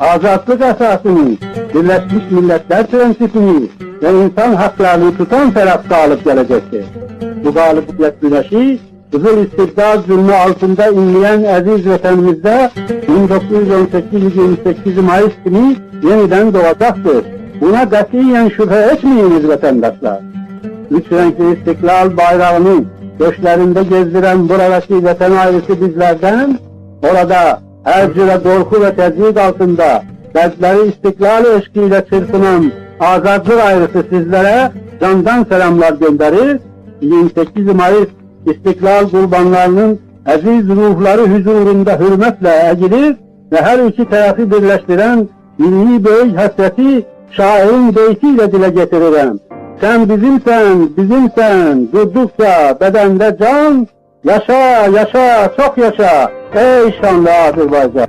azatlık esasını, Birleşmiş Milletler prensipini ve insan haklarını tutan taraf galip gelecektir. Bu galibiyet güneşi, Kızıl İstibdad zulmü altında inleyen aziz vatanımızda 1918-28 Mayıs günü yeniden doğacaktır. Buna katiyen şüphe etmeyiniz vatandaşlar. Üç renkli istiklal bayrağını göçlerinde gezdiren buradaki vatan ailesi bizlerden, orada Ercüre korku ve tezyiği altında dertleri istiklal eşkiyle çırpınan azadlık ayrısı sizlere candan selamlar gönderir. 28 Mayıs İstiklal kurbanlarının aziz ruhları huzurunda hürmetle eğilir ve her iki tarafı birleştiren milli büyük hasreti şairin beytiyle dile getiririm. Sen bizimsen, bizimsen, durdukça bedende can, yaşa, yaşa, çok yaşa, ey şanlı Azerbaycan.